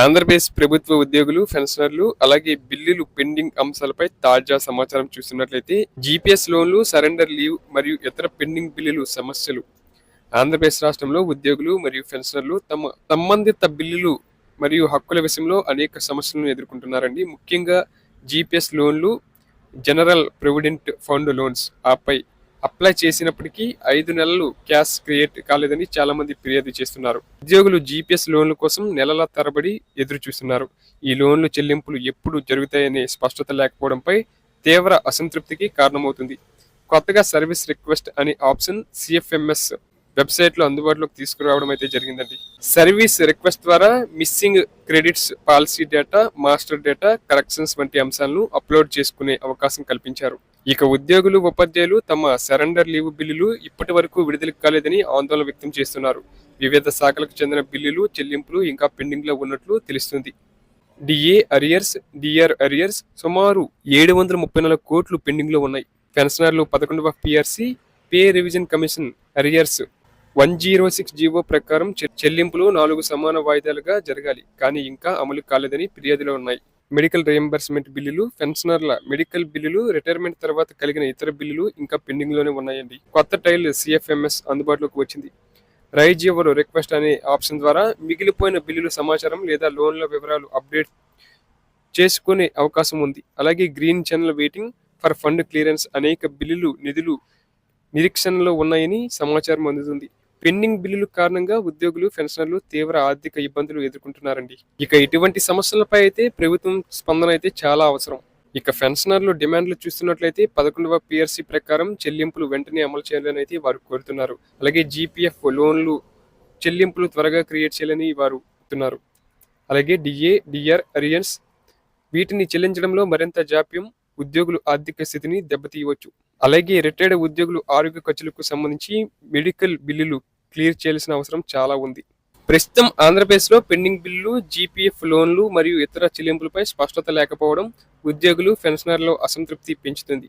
ఆంధ్రప్రదేశ్ ప్రభుత్వ ఉద్యోగులు పెన్షనర్లు అలాగే బిల్లులు పెండింగ్ అంశాలపై తాజా సమాచారం చూస్తున్నట్లయితే జీపీఎస్ లోన్లు సరెండర్ లీవ్ మరియు ఇతర పెండింగ్ బిల్లులు సమస్యలు. ఆంధ్రప్రదేశ్ రాష్ట్రంలో ఉద్యోగులు మరియు పెన్షనర్లు తమ సంబంధిత బిల్లులు మరియు హక్కుల విషయంలో అనేక సమస్యలను ఎదుర్కొంటున్నారండి. ముఖ్యంగా జీపీఎస్ లోన్లు జనరల్ ప్రొవిడెంట్ ఫండ్ లోన్స్ ఆపై అప్లై చేసినప్పటికీ ఐదు నెలలు క్యాష్ క్రియేట్ కాలేదని చాలా మంది ఫిర్యాదు చేస్తున్నారు. ఉద్యోగులు జీపీఎస్ లోన్ల కోసం నెలల తరబడి ఎదురు చూస్తున్నారు ఈ లోన్లు చెల్లింపులు ఎప్పుడు జరుగుతాయనే స్పష్టత లేకపోవడంపై తీవ్ర అసంతృప్తికి కారణమవుతుంది. కొత్తగా సర్వీస్ రిక్వెస్ట్ అనే ఆప్షన్ సిఎఫ్ఎంఎస్ వెబ్సైట్లో అందుబాటులోకి తీసుకురావడం అయితే జరిగిందండి. సర్వీస్ రిక్వెస్ట్ ద్వారా missing credits policy data master data corrections వంటి అంశాలను అప్లోడ్ చేసుకునే అవకాశం కల్పించారు. ఇక ఉద్యోగులు ఉపాధ్యాయులు తమ సరెండర్ లీవ్ బిల్లులు ఇప్పటి వరకు విడుదల కాలేదని ఆందోళన వ్యక్తం చేస్తున్నారు. వివిధ శాఖలకు చెందిన బిల్లులు చెల్లింపులు ఇంకా పెండింగ్లో ఉన్నట్లు తెలుస్తుంది. డిఏ అరియర్స్ డిఆర్ అరియర్స్ సుమారు ఏడు వందల ముప్పై నాలుగు కోట్లు పెండింగ్లో ఉన్నాయి. పెన్షనర్లు పదకొండవ PRC pay revision commission arrears one zero six GO ప్రకారం చె- చెల్లింపులు నాలుగు సమాన వాయిదాలుగా జరగాలి. కానీ ఇంకా అమలు కాలేదని ఫిర్యాదులు ఉన్నాయి. మెడికల్ రియంబర్స్మెంట్ బిల్లులు పెన్షనర్ల మెడికల్ బిల్లులు రిటైర్మెంట్ తర్వాత కలిగిన ఇతర బిల్లులు ఇంకా పెండింగ్లోనే ఉన్నాయండి. కొత్త టైల్ సిఎఫ్ఎంఎస్ అందుబాటులోకి వచ్చింది. రైజ్ ఎవరు రిక్వెస్ట్ అనే ఆప్షన్ ద్వారా మిగిలిపోయిన బిల్లుల సమాచారం లేదా లోన్ల వివరాలు అప్డేట్ చేసుకునే అవకాశం ఉంది. అలాగే green channel waiting for fund clearance అనేక బిల్లులు నిధులు నిరీక్షణలో ఉన్నాయని సమాచారం అందుతుంది. పెండింగ్ బిల్లుల కారణంగా ఉద్యోగులు పెన్షనర్లు తీవ్ర ఆర్థిక ఇబ్బందులు ఎదుర్కొంటున్నారండి. ఇక ఇటువంటి సమస్యలపై అయితే ప్రభుత్వం స్పందన అయితే చాలా అవసరం. ఇక పెన్షనర్లు డిమాండ్లు చూస్తున్నట్లయితే పదకొండవ పిఆర్సీ ప్రకారం చెల్లింపులు వెంటనే అమలు చేయాలని అయితే వారు కోరుతున్నారు. అలాగే జీపీఎఫ్ లోన్లు చెల్లింపులు త్వరగా క్రియేట్ చేయాలని వారు కోరుతున్నారు అలాగే డిఏ డిఆర్ అరియన్స్ వీటిని చెల్లించడంలో మరింత జాప్యం ఉద్యోగులు ఆర్థిక స్థితిని దెబ్బతీయవచ్చు. అలాగే రిటైర్డ్ ఉద్యోగులు ఆరోగ్య ఖర్చులకు సంబంధించి మెడికల్ బిల్లులు క్లియర్ చేయాల్సిన అవసరం చాలా ఉంది. ప్రస్తుతం ఆంధ్రప్రదేశ్లో పెండింగ్ బిల్లులు జీపీఎఫ్ లోన్లు మరియు ఇతర చెల్లింపులపై స్పష్టత లేకపోవడం ఉద్యోగులు పెన్షనర్లో అసంతృప్తి పెంచుతుంది.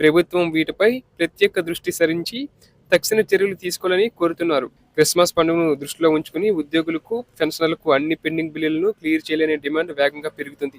ప్రభుత్వం వీటిపై ప్రత్యేక దృష్టి సరించి తక్షణ చర్యలు తీసుకోవాలని కోరుతున్నారు. క్రిస్మస్ పండుగను దృష్టిలో ఉంచుకుని ఉద్యోగులకు పెన్షనర్లకు అన్ని పెండింగ్ బిల్లులను క్లియర్ చేయాలనే డిమాండ్ వేగంగా పెరుగుతుంది.